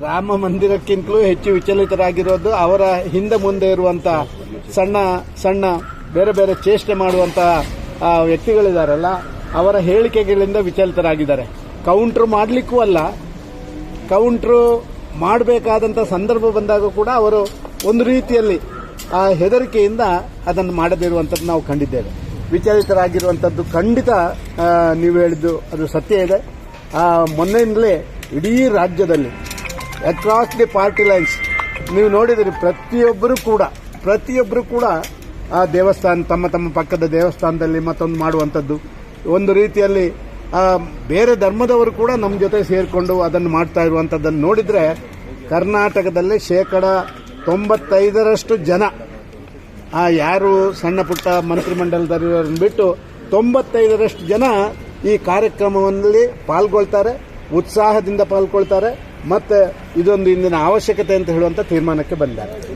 ರಾಮ ಮಂದಿರಕ್ಕಿಂತಲೂ ಹೆಚ್ಚು ವಿಚಲಿತರಾಗಿರೋದು ಅವರ ಹಿಂದೆ ಮುಂದೆ ಇರುವಂತ ಸಣ್ಣ ಸಣ್ಣ ಬೇರೆ ಬೇರೆ ಚೇಷ್ಟೆ ಮಾಡುವಂತ ಆ, ವ್ಯಕ್ತಿಗಳಿದಾರಲ್ಲ ಅವರ ಹೇಳಿಕೆಗಳಿಂದ ವಿಚಲಿತರಾಗಿದ್ದಾರೆ. ಕೌಂಟ್ರ್ ಮಾಡಲಿಕ್ಕೂ ಅಲ್ಲ. ಕೌಂಟ್ರು ಮಾಡಬೇಕಾದಂಥ ಸಂದರ್ಭ ಬಂದಾಗ ಕೂಡ ಅವರು ಒಂದು ರೀತಿಯಲ್ಲಿ ಆ ಹೆದರಿಕೆಯಿಂದ ಅದನ್ನು ಮಾಡದಿರುವಂಥದ್ದು ನಾವು ಕಂಡಿದ್ದೇವೆ. ವಿಚಲಿತರಾಗಿರುವಂಥದ್ದು ಖಂಡಿತ ನೀವು ಹೇಳಿದ್ದು ಅದು ಸತ್ಯ ಇದೆ. ಮೊನ್ನೆಯಿಂದಲೇ ಇಡೀ ರಾಜ್ಯದಲ್ಲಿ ಅಕ್ರಾಸ್ ದಿ ಪಾರ್ಟಿ ಲೈನ್ಸ್ ನೀವು ನೋಡಿದ್ರಿ, ಪ್ರತಿಯೊಬ್ಬರು ಕೂಡ ಪ್ರತಿಯೊಬ್ಬರು ಕೂಡ ಆ ದೇವಸ್ಥಾನ, ತಮ್ಮ ತಮ್ಮ ಪಕ್ಕದ ದೇವಸ್ಥಾನದಲ್ಲಿ ಮತ್ತೊಂದು ಮಾಡುವಂಥದ್ದು. ಒಂದು ರೀತಿಯಲ್ಲಿ ಬೇರೆ ಧರ್ಮದವರು ಕೂಡ ನಮ್ಮ ಜೊತೆ ಸೇರಿಕೊಂಡು ಅದನ್ನು ಮಾಡ್ತಾ ಇರುವಂಥದ್ದನ್ನು ನೋಡಿದರೆ, ಕರ್ನಾಟಕದಲ್ಲಿ ಶೇಕಡ ತೊಂಬತ್ತೈದರಷ್ಟು ಜನ, ಆ, ಯಾರು ಸಣ್ಣ ಪುಟ್ಟ ಮಂತ್ರಿಮಂಡಲದವರನ್ನು ಬಿಟ್ಟು ತೊಂಬತ್ತೈದರಷ್ಟು ಜನ ಈ ಕಾರ್ಯಕ್ರಮದಲ್ಲಿ ಪಾಲ್ಗೊಳ್ತಾರೆ, ಉತ್ಸಾಹದಿಂದ ಪಾಲ್ಗೊಳ್ತಾರೆ. ಮತ್ತೆ ಇದೊಂದು ಇಂದಿನ ಅವಶ್ಯಕತೆ ಅಂತ ಹೇಳುವಂತ ತೀರ್ಮಾನಕ್ಕೆ ಬಂದಿದ್ದಾರೆ